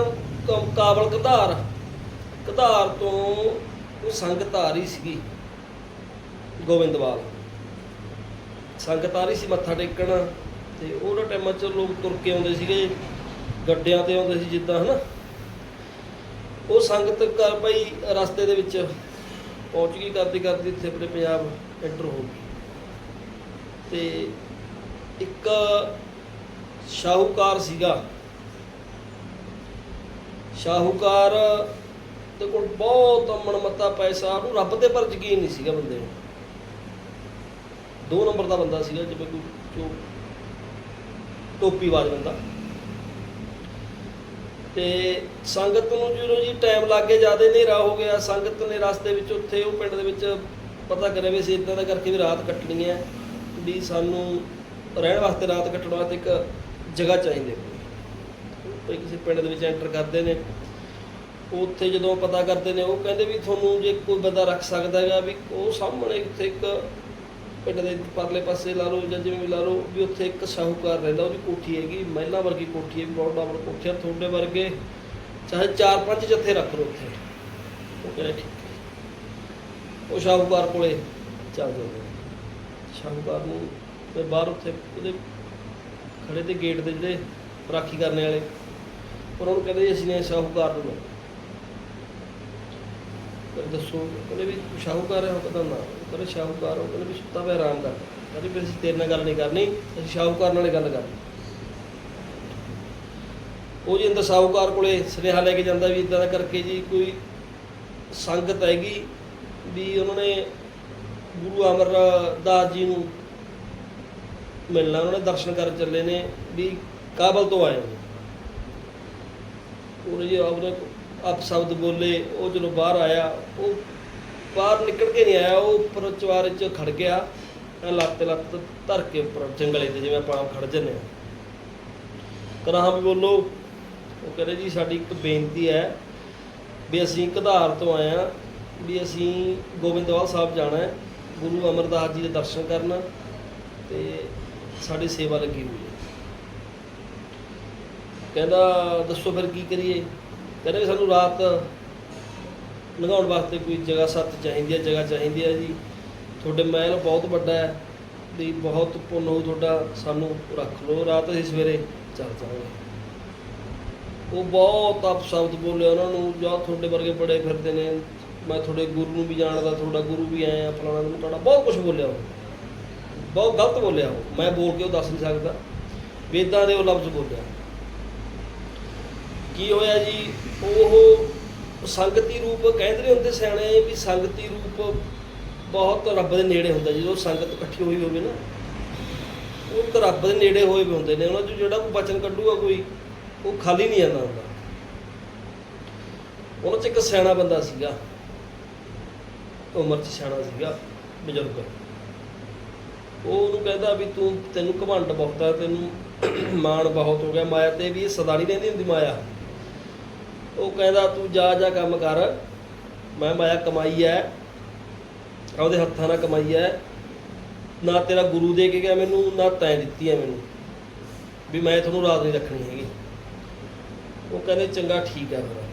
ਕ- ਕਾਬਲ ਕਧਾਰ ਕਧਾਰ ਤੋਂ ਉਹ ਸੰਗਤ ਆ ਰਹੀ ਸੀਗੀ, ਗੋਬਿੰਦਵਾਲ। ਸੰਗਤ ਆ ਰਹੀ ਸੀ, ਮੱਥਾ ਟੇਕਣ, ਤੇ ਉਹਨਾਂ ਟਾਈਮਾਂ 'ਚ ਲੋਕ ਤੁਰ ਕੇ ਆਉਂਦੇ ਸੀਗੇ, ਗੱਡਿਆਂ ਤੇ ਆਉਂਦੇ ਸੀ ਜਿੱਦਾਂ, ਹਨਾ। ਉਹ ਸੰਗਤ ਕਰ ਪਈ ਰਸਤੇ ਦੇ ਵਿੱਚ ਪਹੁੰਚ ਗਈ, ਕਰਦੀ ਕਰਦੀ ਇੱਥੇ ਆਪਣੇ ਪੰਜਾਬ ਐਂਟਰ ਹੋ ਗਈ। ਤੇ ਇੱਕ ਸ਼ਾਹੂਕਾਰ ਸੀਗਾ ਸ਼ਾਹੂਕਾਰ ਦੇ ਕੋਲ ਬਹੁਤ ਮਨਮੱਤਾ ਪੈਸਾ, ਉਹਨੂੰ ਰੱਬ ਦੇ ਪਰ ਯਕੀਨ ਨਹੀਂ ਸੀਗਾ ਬੰਦੇ ਨੂੰ। ਦੋ ਨੰਬਰ ਦਾ ਬੰਦਾ ਸੀਗਾ ਜਿਵੇਂ ਕੋਈ ਜੋ ਟੋਪੀ ਬੰਦਾ। ਤੇ ਸੰਗਤ ਨੂੰ ਜਦੋਂ ਜੀ ਟਾਈਮ ਲੱਗ ਗਿਆ ਜ਼ਿਆਦਾ ਹਨੇਰਾ ਹੋ ਗਿਆ, ਸੰਗਤ ਨੇ ਰਸਤੇ ਵਿੱਚ ਉੱਥੇ, ਉਹ ਪਿੰਡ ਦੇ ਵਿੱਚ ਪਤਾ ਕਰਿਆ ਵੀ ਅਸੀਂ ਇਦਾਂ ਦਾ ਕਰਕੇ ਵੀ ਰਾਤ ਕੱਟਣੀ ਹੈ ਵੀ ਸਾਨੂੰ ਰਹਿਣ ਵਾਸਤੇ ਰਾਤ ਕੱਟਣ ਵਾਸਤੇ ਇੱਕ ਜਗ੍ਹਾ ਚਾਹੀਦੀ ਹੈ। ਕੋਈ ਕਿਸੇ ਪਿੰਡ ਦੇ ਵਿੱਚ ਐਂਟਰ ਕਰਦੇ ਨੇ। ਉੱਥੇ ਜਦੋਂ ਪਤਾ ਕਰਦੇ ਨੇ, ਉਹ ਕਹਿੰਦੇ ਵੀ ਤੁਹਾਨੂੰ ਜੇ ਕੋਈ ਬੰਦਾ ਰੱਖ ਸਕਦਾ ਹੈਗਾ ਵੀ ਉਹ ਸਾਹਮਣੇ ਇੱਥੇ ਇੱਕ ਪਿੰਡ ਦੇ ਪਰਲੇ ਪਾਸੇ ਲਾ ਲਓ ਜਾਂ ਜਿਵੇਂ ਵੀ ਲਾ ਲਓ ਵੀ ਉੱਥੇ ਇੱਕ ਸ਼ਾਹੂਕਾਰ ਰਹਿੰਦਾ, ਉਹਦੀ ਕੋਠੀ ਹੈਗੀ, ਮਹਿਲਾ ਵਰਗੀ ਕੋਠੀ ਹੈ ਬਹੁਤ ਡਬਲ ਕੋਠੀ ਆ ਤੁਹਾਡੇ ਵਰਗੇ ਚਾਹੇ ਚਾਰ ਪੰਜ ਜੱਥੇ ਰੱਖ ਲਓ ਉੱਥੇ। ਉਹ ਕਹਿੰਦੇ ਠੀਕ ਉਹ ਸ਼ਾਹੂਕਾਰ ਕੋਲੇ ਚੱਲ ਜਾਂਦੇ ਸ਼ਾਹੂਕਾਰ ਨੂੰ ਤੇ ਬਾਹਰ ਉੱਥੇ ਉਹਦੇ ਖੜੇ ਤੇ ਗੇਟ ਦੇ ਜਿਹੜੇ ਰਾਖੀ ਕਰਨ ਵਾਲੇ ਪਰ ਉਹਨੂੰ ਕਹਿੰਦੇ ਅਸੀਂ ਨੇ ਸ਼ਾਹੂਕਾਰ ਨੂੰ ਦੱਸੋ, ਕਹਿੰਦੇ ਵੀ ਤੂੰ ਸ਼ਾਹੂਕਾਰ ਹੈ, ਉਹ ਕਹਿੰਦਾ ਨਾ। ਉਹ ਕਹਿੰਦੇ ਸ਼ਾਹੂਕਾਰ, ਉਹ ਕਹਿੰਦੇ ਵੀ ਸੁੱਤਾ ਪਿਆ ਆਰਾਮ ਕਰ। ਕਹਿੰਦੇ ਵੀ ਅਸੀਂ ਤੇਰੇ ਨਾਲ ਗੱਲ ਨਹੀਂ ਕਰਨੀ, ਅਸੀਂ ਸ਼ਾਹੂਕਾਰ ਨਾਲ ਹੀ ਗੱਲ ਕਰਨੀ। ਉਹ ਜੀ ਅੰਦਰ ਸ਼ਾਹੂਕਾਰ ਕੋਲੇ ਸੁਨੇਹਾ ਲੈ ਕੇ ਜਾਂਦਾ ਵੀ ਇਦਾਂ ਦਾ ਕਰਕੇ ਜੀ ਕੋਈ ਸੰਗਤ ਹੈਗੀ ਵੀ ਉਹਨਾਂ ਨੇ ਗੁਰੂ ਅਮਰਦਾਸ ਜੀ ਨੂੰ ਮਿਲਣਾ, ਉਹਨਾਂ ਨੇ ਦਰਸ਼ਨ ਕਰਨ ਚੱਲੇ ਨੇ ਵੀ ਕਾਬਲ ਤੋਂ ਆਏ ਨੇ। ਉਹਨੇ ਜੀ ਆਪਣੇ ਆਪ ਸ਼ਬਦ ਬੋਲੇ, ਉਹ ਜਦੋਂ ਬਾਹਰ ਆਇਆ, ਉਹ ਬਾਹਰ ਨਿਕਲ ਕੇ ਨਹੀਂ ਆਇਆ, ਉਹ ਉੱਪਰ ਚਵਾਰੇ 'ਚ ਖੜ ਗਿਆ ਲੱਤ ਤੇ ਲੱਤ ਧਰ ਕੇ ਉੱਪਰ ਜੰਗਲੇ ਤੇ, ਜਿਵੇਂ ਆਪਾਂ ਖੜ ਜੰਨੇ ਆ ਕਹਿੰਦਾ, ਹਾਂ ਵੀ ਬੋਲੋ। ਉਹ ਕਹਿੰਦੇ, ਜੀ, ਸਾਡੀ ਇੱਕ ਬੇਨਤੀ ਹੈ ਵੀ ਅਸੀਂ ਕਧਾਰ ਤੋਂ ਆਏ ਆ ਵੀ ਅਸੀਂ ਗੋਬਿੰਦਵਾਲ ਸਾਹਿਬ ਜਾਣਾ ਹੈ, ਗੁਰੂ ਅਮਰਦਾਸ ਜੀ ਦੇ ਦਰਸ਼ਨ ਕਰਨ ਤੇ ਸਾਡੀ ਸੇਵਾ ਲੱਗੀ ਹੋਈ ਹੈ। ਕਹਿੰਦਾ, ਦੱਸੋ ਫਿਰ ਕੀ ਕਰੀਏ? ਕਹਿੰਦੇ ਵੀ ਸਾਨੂੰ ਰਾਤ ਲੰਘਾਉਣ ਵਾਸਤੇ ਕੋਈ ਜਗ੍ਹਾ ਸੱਤ ਚਾਹੀਦੀ ਹੈ, ਜਗ੍ਹਾ ਚਾਹੀਦੀ ਹੈ ਜੀ। ਤੁਹਾਡੇ ਮਹਿਲ ਬਹੁਤ ਵੱਡਾ ਹੈ, ਵੀ ਬਹੁਤ ਪੁੰਨ ਹੋਊ ਤੁਹਾਡਾ, ਸਾਨੂੰ ਰੱਖ ਲਓ। ਰਾਤ ਅਸੀਂ ਸਵੇਰੇ ਚੱਲ ਜਾਵਾਂਗੇ। ਉਹ ਬਹੁਤ ਅਪਸ਼ਬਦ ਬੋਲੇ ਉਹਨਾਂ ਨੂੰ, ਜਾਂ ਤੁਹਾਡੇ ਵਰਗੇ ਬੜੇ ਫਿਰਦੇ ਨੇ। ਮੈਂ ਤੁਹਾਡੇ ਗੁਰੂ ਨੂੰ ਵੀ ਜਾਣਦਾ, ਤੁਹਾਡਾ ਗੁਰੂ ਵੀ ਆਇਆ, ਫਲਾਣਾ ਨੂੰ ਤੁਹਾਡਾ ਬਹੁਤ ਕੁਝ ਬੋਲਿਆ ਉਹ। ਬਹੁਤ ਗਲਤ ਬੋਲਿਆ ਉਹ। ਮੈਂ ਬੋਲ ਕੇ ਉਹ ਦੱਸ ਨਹੀਂ ਸਕਦਾ। ਵੇਦਾਂ ਦੇ ਉਹ ਲਫ਼ਜ਼ ਬੋਲਿਆ। ਕੀ ਹੋਇਆ ਜੀ? ਉਹ ਸੰਗਤੀ ਰੂਪ ਕਹਿੰਦੇ ਨੇ ਹੁੰਦੇ ਸਿਆਣੇ ਵੀ ਸੰਗਤੀ ਰੂਪ ਬਹੁਤ ਰੱਬ ਦੇ ਨੇੜੇ ਹੁੰਦਾ, ਜਦੋਂ ਸੰਗਤ ਇਕੱਠੀ ਹੋਈ ਹੋਵੇ ਨਾ, ਉਹ ਤਾਂ ਰੱਬ ਦੇ ਨੇੜੇ ਹੋਏ ਵੀ ਹੁੰਦੇ ਨੇ, ਉਹਨਾਂ ਚੋਂ ਜਿਹੜਾ ਕੋਈ ਬਚਨ ਕੱਢੂਗਾ ਕੋਈ, ਉਹ ਖਾਲੀ ਨਹੀਂ ਜਾਂਦਾ ਹੁੰਦਾ। ਉਹਨਾਂ ਚ ਇੱਕ ਸਿਆਣਾ ਬੰਦਾ ਸੀਗਾ, ਉਮਰ ਚ ਸਿਆਣਾ ਸੀਗਾ, ਬਜ਼ੁਰਗ। ਉਹ ਉਹਨੂੰ ਕਹਿੰਦਾ ਵੀ ਤੂੰ, ਤੈਨੂੰ ਘਮੰਡ ਬਹੁਤ ਆ, ਤੈਨੂੰ ਮਾਣ ਬਹੁਤ ਹੋ ਗਿਆ, ਮਾਇਆ ਤੇ ਵੀ ਇਹ ਸਦਾ ਨਹੀਂ ਰਹਿੰਦੀ ਹੁੰਦੀ ਮਾਇਆ। ਉਹ ਕਹਿੰਦਾ, ਤੂੰ ਜਾ ਜਾ ਕੰਮ ਕਰ। ਮੈਂ ਮਾਇਆ ਕਮਾਈ ਐ। ਉਹਦੇ ਹੱਥਾਂ ਨਾਲ ਕਮਾਈ ਐ। ਨਾ ਤੇਰਾ ਗੁਰੂ ਦੇ ਕੇ ਗਿਆ ਮੈਨੂੰ, ਨਾ ਤੈਂ ਦਿੱਤੀ ਐ ਮੈਨੂੰ। ਵੀ ਮੈਂ ਤੁਹਾਨੂੰ ਰਾਤ ਨਹੀਂ ਰੱਖਣੀ ਹੈਗੀ। ਉਹ ਕਹਿੰਦੇ, ਚੰਗਾ, ਠੀਕ ਐ ਫਿਰ।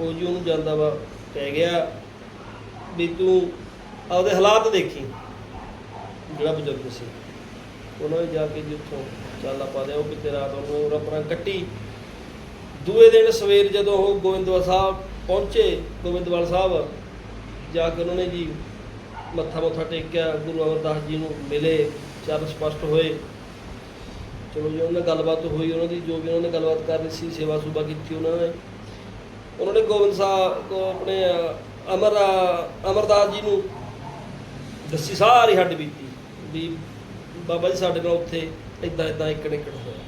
ਉਹ ਜੀ ਉਹਨੂੰ ਜਾਂਦਾ ਵਾ, ਕਹਿ ਗਿਆ ਵੀ ਤੂੰ ਆਪਦੇ ਹਾਲਾਤ ਦੇਖੀ। ਜਿਹੜਾ ਬਜ਼ੁਰਗ ਸੀ। ਉਹਨਾਂ ਨੇ ਜਾ ਕੇ ਜਿੱਥੋਂ ਚੱਲ ਆਪਾਂ ਦੇ ਉਹ ਕਿਤੇ ਰਾਤ ਉਹਨੂੰ ਰੱਬਰਾਂ ਕੱਟੀ। ਦੂਏ ਦਿਨ ਸਵੇਰ ਜਦੋਂ ਉਹ ਗੋਬਿੰਦਵਾਲ ਸਾਹਿਬ ਪਹੁੰਚੇ, ਗੋਬਿੰਦਵਾਲ ਸਾਹਿਬ, ਜਾ ਕੇ ਉਹਨਾਂ ਨੇ ਜੀ ਮੱਥਾ ਮੁੱਥਾ ਟੇਕਿਆ, ਗੁਰੂ ਅਮਰਦਾਸ ਜੀ ਨੂੰ ਮਿਲੇ ਚਰਨ ਸਪਸ਼ਟ ਹੋਏ। ਚਲੋ ਜੀ, ਉਹਨਾਂ ਨਾਲ ਗੱਲਬਾਤ ਹੋਈ, ਉਹਨਾਂ ਦੀ ਜੋ ਵੀ ਉਹਨਾਂ ਨੇ ਗੱਲਬਾਤ ਕਰਨੀ ਸੀ, ਸੇਵਾ ਸੁਭਾ ਕੀਤੀ ਉਹਨਾਂ ਨੇ। ਉਹਨਾਂ ਨੇ ਗੋਬਿੰਦ ਸਾਹਿਬ ਕੋ ਆਪਣੇ ਅਮਰ ਅਮਰਦਾਸ ਜੀ ਨੂੰ ਦੱਸੀ ਸਾਰੀ ਹੱਡ ਬੀਤੀ, ਵੀ ਬਾਬਾ ਜੀ ਸਾਡੇ ਨਾਲ ਉੱਥੇ ਇਦਾਂ ਇਦਾਂ ਇੱਕ ਨਿਕੜ ਹੋਇਆ।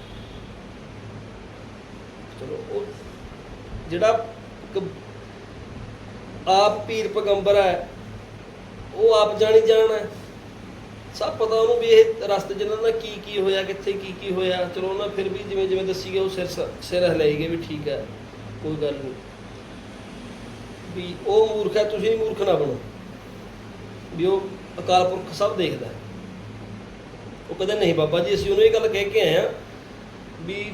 ਚਲੋ, ਉਹ ਜਿਹੜਾ ਆਪ ਪੀਰ ਪੈਗੰਬਰ ਹੈ, ਉਹ ਆਪ ਜਾਣੀ ਜਾਣ ਹੈ। ਸਭ ਪਤਾ ਉਹਨੂੰ ਵੀ ਇਹ ਰਸਤੇ ਜਿਹਨਾਂ ਦਾ ਕੀ ਕੀ ਹੋਇਆ, ਕਿੱਥੇ ਕੀ ਕੀ ਹੋਇਆ। ਚਲੋ, ਉਹਨਾਂ ਫਿਰ ਵੀ ਜਿਵੇਂ ਜਿਵੇਂ ਦੱਸੀ ਗਿਆ ਉਹ ਸਿਰ ਸਿਰ ਹਿਲਾਈ ਗਏ ਵੀ ਠੀਕ ਹੈ, ਕੋਈ ਗੱਲ ਨਹੀਂ। ਵੀ ਉਹ ਮੂਰਖ ਹੈ, ਤੁਸੀਂ ਮੂਰਖ ਨਾ ਬਣੋ। ਵੀ ਉਹ ਅਕਾਲ ਪੁਰਖ ਸਭ ਦੇਖਦਾ ਉਹ ਕਹਿੰਦੇ, ਨਹੀਂ ਬਾਬਾ ਜੀ, ਅਸੀਂ ਉਹਨੂੰ ਇਹ ਗੱਲ ਕਹਿ ਕੇ ਆਏ ਆ ਵੀ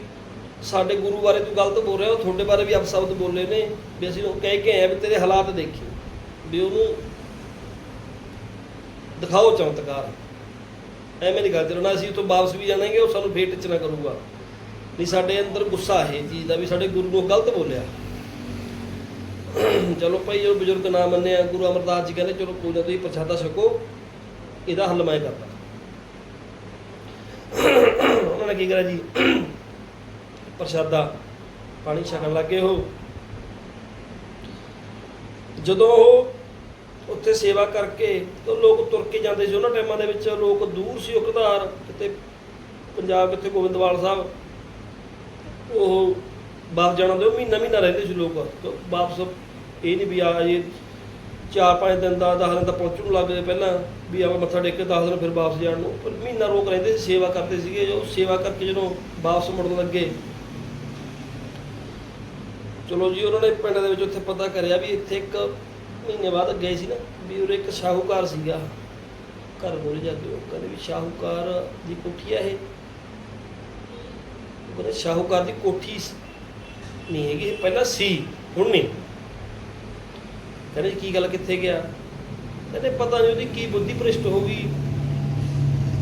ਸਾਡੇ ਗੁਰੂ ਬਾਰੇ ਤੂੰ ਗਲਤ ਬੋਲ ਰਿਹਾ, ਉਹ ਤੁਹਾਡੇ ਬਾਰੇ ਵੀ ਅਪਸ਼ਬਦ ਬੋਲੇ ਨੇ, ਵੀ ਅਸੀਂ ਉਹ ਕਹਿ ਕੇ ਆਏ ਵੀ ਤੇਰੇ ਹਾਲਾਤ ਦੇਖੀ। ਵੀ ਉਹਨੂੰ ਦਿਖਾਓ ਚਮਤਕਾਰ। ਐਵੇਂ ਨਹੀਂ ਗੱਲ ਚੱਲਣਾ ਅਸੀਂ ਉੱਥੋਂ ਵਾਪਸ ਵੀ ਜਾਣਾਂਗੇ, ਉਹ ਸਾਨੂੰ ਫੇਰ ਟਿਚਣਾ ਕਰੂਗਾ। ਨਹੀਂ ਸਾਡੇ ਅੰਦਰ ਗੁੱਸਾ ਹੈ ਇਹ ਚੀਜ਼ ਦਾ, ਵੀ ਸਾਡੇ ਗੁਰੂ ਨੂੰ ਗਲਤ ਬੋਲਿਆ। ਚਲੋ ਭਾਈ ਜੋ ਬਜ਼ੁਰਗ ਨਾ ਮੰਨਿਆ, ਗੁਰੂ ਅਮਰਦਾਸ ਜੀ ਕਹਿੰਦੇ, ਚਲੋ ਕੋਈ ਨਾ ਤੁਸੀਂ ਪ੍ਰਸ਼ਾਦਾ ਸਕੋ ਇਹਦਾ ਹੱਲ ਮੈਂ ਕਰਦਾ। ਉਹਨਾਂ ਨੇ ਕੀ ਕਰਿਆ ਜੀ? ਪ੍ਰਸ਼ਾਦਾ ਪਾਣੀ ਛਕਣ ਲੱਗੇ ਉਹ। ਜਦੋਂ ਉਹ ਉੱਥੇ ਸੇਵਾ ਕਰਕੇ ਤਾਂ ਲੋਕ ਤੁਰ ਕੇ ਜਾਂਦੇ ਸੀ। ਉਹਨਾਂ ਟਾਈਮਾਂ ਦੇ ਵਿੱਚ ਲੋਕ ਦੂਰ ਸੀ ਉਹ ਘਧਾਰ ਕਿਤੇ ਪੰਜਾਬ ਕਿਤੇ ਗੋਬਿੰਦਵਾਲ ਸਾਹਿਬ, ਉਹ ਵਾਪਸ ਜਾਣਾ ਦੇ ਮਹੀਨਾ ਮਹੀਨਾ ਰਹਿੰਦੇ ਸੀ ਲੋਕ। ਵਾਪਸ ਇਹ ਨਹੀਂ ਵੀ ਆ ਜੇ ਚਾਰ ਪੰਜ ਦਿਨ ਦਾ 10 ਦਿਨ ਤਾਂ ਪਹੁੰਚਣ ਨੂੰ ਲੱਗਦੇ ਪਹਿਲਾਂ ਵੀ ਆਪਾਂ ਮੱਥਾ ਟੇਕ ਕੇ 10 ਦਿਨ ਫਿਰ ਵਾਪਸ ਜਾਣ ਨੂੰ। ਪਰ ਮਹੀਨਾ ਰੋਕ ਰਹਿੰਦੇ ਸੀ, ਸੇਵਾ ਕਰਦੇ ਸੀਗੇ। ਜੋ ਸੇਵਾ ਕਰਕੇ ਜਦੋਂ ਵਾਪਸ ਮੁੜਨ ਲੱਗੇ ਚਲੋ ਜੀ, ਉਹਨਾਂ ਨੇ ਪਿੰਡ ਦੇ ਵਿੱਚ ਉੱਥੇ ਪਤਾ ਕਰਿਆ ਵੀ ਇੱਥੇ ਇੱਕ ਮਹੀਨੇ ਬਾਅਦ ਗਏ ਸੀ ਨਾ, ਵੀ ਉਰੇ ਇੱਕ ਸ਼ਾਹੂਕਾਰ ਸੀਗਾ। ਘਰ ਬੋਲ ਜਾ ਕੇ ਉਹ ਕਹਿੰਦੇ ਵੀ ਸ਼ਾਹੂਕਾਰ ਦੀ ਕੋਠੀ ਆ ਇਹ। ਉਹ ਕਹਿੰਦੇ ਸ਼ਾਹੂਕਾਰ ਦੀ ਕੋਠੀ ਨਹੀਂ ਹੈਗੀ, ਇਹ ਪਹਿਲਾਂ ਸੀ, ਹੁਣ ਨਹੀਂ। ਕਹਿੰਦੇ ਜੀ, ਕੀ ਗੱਲ ਕਿੱਥੇ ਗਿਆ? ਕਹਿੰਦੇ ਪਤਾ ਨਹੀਂ ਉਹਦੀ ਕੀ ਬੁੱਧੀ ਭ੍ਰਿਸ਼ਟ ਹੋ ਗਈ।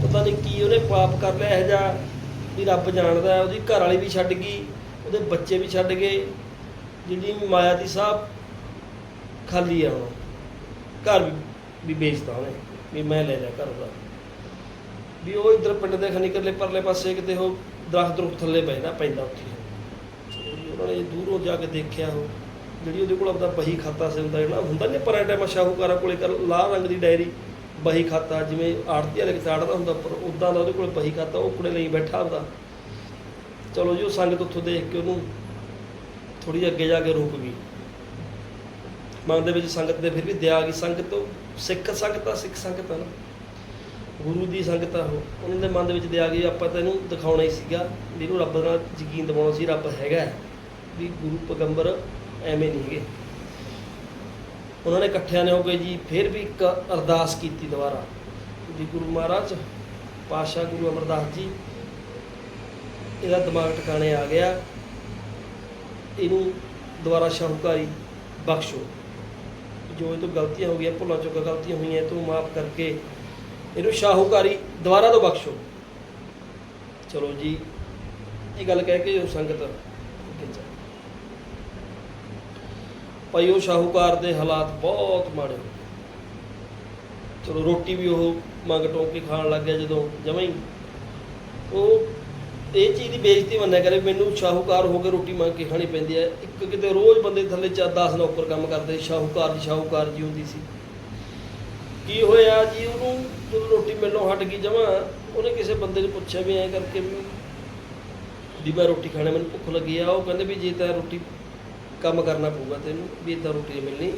ਪਤਾ ਨਹੀਂ ਕੀ ਉਹਨੇ ਪਾਪ ਕਰ ਲਿਆ ਇਹ ਜਾ ਵੀ ਰੱਬ ਜਾਣਦਾ, ਉਹਦੀ ਘਰ ਵਾਲੀ ਵੀ ਛੱਡ ਗਈ, ਉਹਦੇ ਬੱਚੇ ਵੀ ਛੱਡ ਗਏ। ਜਿਹੜੀ ਮਾਇਆ ਦੀ ਸਾਹਿਬ ਖਾਲੀ ਆ ਹੁਣ ਘਰ ਵੀ ਵੀ ਵੇਚਦਾ ਉਹਨੇ ਵੀ ਮੈਂ ਲੈ ਲਿਆ ਘਰ ਦਾ ਵੀ ਉਹ ਇਧਰ ਪਿੰਡ ਦੇ ਖਨੀ ਕਰਲੇ ਪਰਲੇ ਪਾਸੇ ਕਿਤੇ ਉਹ ਦਰਖਤ ਦਰੁਖਤ ਥੱਲੇ ਪੈਂਦਾ ਪੈਂਦਾ ਉੱਥੇ। ਉਹਨਾਂ ਨੇ ਦੂਰੋਂ ਜਾ ਕੇ ਦੇਖਿਆ ਉਹ। ਜਿਹੜੀ ਉਹਦੇ ਕੋਲ ਆਪਦਾ ਬਹੀ ਖਾਤਾ ਸੀ, ਹੁੰਦਾ ਜਿਹੜਾ ਹੁੰਦਾ ਨਹੀਂ ਪਰਾਂ ਟਾਈਮ ਸ਼ਾਹੂਕਾਰਾਂ ਕੋਲੇ ਕਰ, ਲਾਲ ਰੰਗ ਦੀ ਡਾਇਰੀ, ਬਹੀ ਖਾਤਾ, ਜਿਵੇਂ ਆੜਤੀ ਵਾਲੇ ਕਿਤੇ ਆੜਦਾ ਹੁੰਦਾ ਪਰ ਉਦਾਂ ਦਾ ਉਹਦੇ ਕੋਲ ਬਹੀ ਖਾਤਾ, ਉਹ ਕੁੜੇ ਲਈ ਬੈਠਾ ਹੁੰਦਾ ਚਲੋ ਜੀ, ਉਹ ਸੰਗਤ ਉੱਥੋਂ ਦੇਖ ਕੇ ਉਹਨੂੰ ਥੋੜੀ ਅੱਗੇ ਜਾ ਕੇ ਰੁਕ ਗਈ। ਮਨ ਦੇ ਵਿੱਚ ਸੰਗਤ ਦੇ ਫਿਰ ਵੀ ਦਿਆ ਗਈ ਸੰਗਤ ਤੋਂ ਸਿੱਖ ਸੰਗਤਾਂ ਸਿੱਖ ਸੰਗਤ ਆ ਨਾ। ਗੁਰੂ ਦੀ ਸੰਗਤ ਆ ਉਹ। ਉਹਨਾਂ ਦੇ ਮਨ ਦੇ ਵਿੱਚ ਦਿਆ ਗਈ ਆਪਾਂ ਤਾਂ ਇਹਨੂੰ ਦਿਖਾਉਣਾ ਹੀ ਸੀਗਾ ਵੀ ਇਹਨੂੰ ਰੱਬ ਨਾਲ ਯਕੀਨ ਦਿਵਾਉਣਾ ਸੀ, ਰੱਬ ਹੈਗਾ ਵੀ ਗੁਰੂ ਪੈਗੰਬਰ ਐਵੇਂ ਨਹੀਂ ਹੈਗੇ। ਉਹਨਾਂ ਨੇ ਇਕੱਠਿਆਂ ਨੇ ਹੋ ਕੇ ਜੀ ਫਿਰ ਵੀ ਇੱਕ ਅਰਦਾਸ ਕੀਤੀ ਦੁਬਾਰਾ। ਵੀ ਗੁਰੂ ਮਹਾਰਾਜ ਪਾਸ਼ਾ ਗੁਰੂ ਅਮਰਦਾਸ ਜੀ, ਇਹਦਾ ਦਿਮਾਗ ਟਿਕਾਣੇ ਆ ਗਿਆ। ਇਹਨੂੰ ਦੁਬਾਰਾ ਸ਼ਾਹੂਕਾਰੀ ਬਖਸ਼ੋ। ਜੋ ਇਹ ਤੋਂ ਗਲਤੀਆਂ ਹੋ ਗਈਆਂ, ਭੁੱਲਾਂ ਚੁੱਕਾ ਗਲਤੀਆਂ ਹੋਈਆਂ ਇਹ ਮਾਫ ਕਰਕੇ ਇਹਨੂੰ ਸ਼ਾਹੂਕਾਰੀ ਦੁਬਾਰਾ ਤੋਂ ਬਖਸ਼ੋ। ਚਲੋ ਜੀ, ਇਹ ਗੱਲ ਕਹਿ ਕੇ ਉਹ ਸੰਗਤ ਭਾਈ, ਉਹ ਸ਼ਾਹੂਕਾਰ ਦੇ ਹਾਲਾਤ ਬਹੁਤ ਮਾੜੇ ਚਲੋ ਰੋਟੀ ਵੀ ਉਹ ਮੰਗ ਟੋਕ ਕੇ ਖਾਣ ਲੱਗ ਗਿਆ ਜਦੋਂ ਜਮਾਂ ਹੀ। ਉਹ ਇਹ ਚੀਜ਼ ਦੀ ਬੇਇੱਜ਼ਤੀ ਮੰਨਿਆ ਕਰੇ, ਮੈਨੂੰ ਸ਼ਾਹੂਕਾਰ ਹੋ ਕੇ ਰੋਟੀ ਮੰਗ ਕੇ ਖਾਣੀ ਪੈਂਦੀ ਹੈ। ਇੱਕ ਕਿਤੇ ਰੋਜ਼ ਬੰਦੇ ਥੱਲੇ ਚਾ 10 ਨੌਕਰ ਕੰਮ ਕਰਦੇ, ਸ਼ਾਹੂਕਾਰ ਦੀ ਸ਼ਾਹੂਕਾਰ ਜੀ ਹੁੰਦੀ ਸੀ। ਕੀ ਹੋਇਆ ਜੀ? ਉਹਨੂੰ ਜਦੋਂ ਰੋਟੀ ਮਿਲਣੋਂ ਹਟ ਗਈ ਜਮਾਂ, ਉਹਨੇ ਕਿਸੇ ਬੰਦੇ ਨੂੰ ਪੁੱਛਿਆ ਵੀ ਐਂ ਕਰਕੇ ਵੀ ਮੈਂ ਰੋਟੀ ਖਾਣੇ, ਮੈਨੂੰ ਭੁੱਖ ਲੱਗੀ ਆ। ਉਹ ਕਹਿੰਦੇ ਵੀ ਜੇ ਤਾਂ ਰੋਟੀ ਕੰਮ ਕਰਨਾ ਪਊਗਾ ਤੈਨੂੰ, ਵੀ ਇਦਾਂ ਰੋਟੀ ਨਹੀਂ ਮਿਲਣੀ।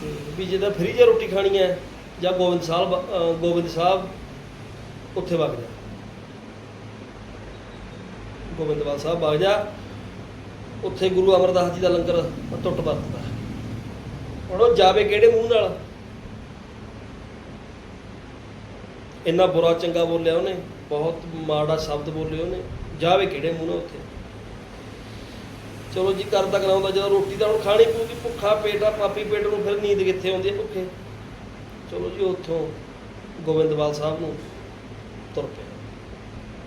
ਤੇ ਵੀ ਜੇ ਤਾਂ ਫਰੀ ਜਾਂ ਰੋਟੀ ਖਾਣੀ ਹੈ, ਜਾਂ ਗੋਬਿੰਦ ਸਾਹਿਬ, ਅਹ ਗੋਬਿੰਦ ਸਾਹਿਬ ਉੱਥੇ ਵਗ ਜਾ। ਗੋਬਿੰਦਵਾਲ ਸਾਹਿਬ ਵਗ ਜਾ। ਉੱਥੇ ਗੁਰੂ ਅਮਰਦਾਸ ਜੀ ਦਾ ਲੰਗਰ ਟੁੱਟ ਵਰਤਦਾ। ਹੁਣ ਉਹ ਜਾਵੇ ਕਿਹੜੇ ਮੂੰਹ ਨਾਲ? ਇੰਨਾ ਬੁਰਾ ਚੰਗਾ ਬੋਲਿਆ ਉਹਨੇ, ਬਹੁਤ ਮਾੜਾ ਸ਼ਬਦ ਬੋਲੇ ਉਹਨੇ, ਜਾਵੇ ਕਿਹੜੇ ਮੂੰਹ ਨਾਲ ਉੱਥੇ? ਚਲੋ ਜੀ, ਕਰਦਾ ਕਰਾਉਂਦਾ, ਜਦੋਂ ਰੋਟੀ ਤਾਂ ਹੁਣ ਖਾਣੀ ਪਊਗੀ, ਭੁੱਖਾ ਪੇਟ ਆ, ਪਾਪੀ ਪੇਟ ਨੂੰ ਫਿਰ ਨੀਂਦ ਕਿੱਥੇ ਆਉਂਦੀ ਹੈ ਭੁੱਖੇ? ਚਲੋ ਜੀ, ਉੱਥੋਂ ਗੋਬਿੰਦਵਾਲ ਸਾਹਿਬ ਨੂੰ ਤੁਰ ਪਿਆ।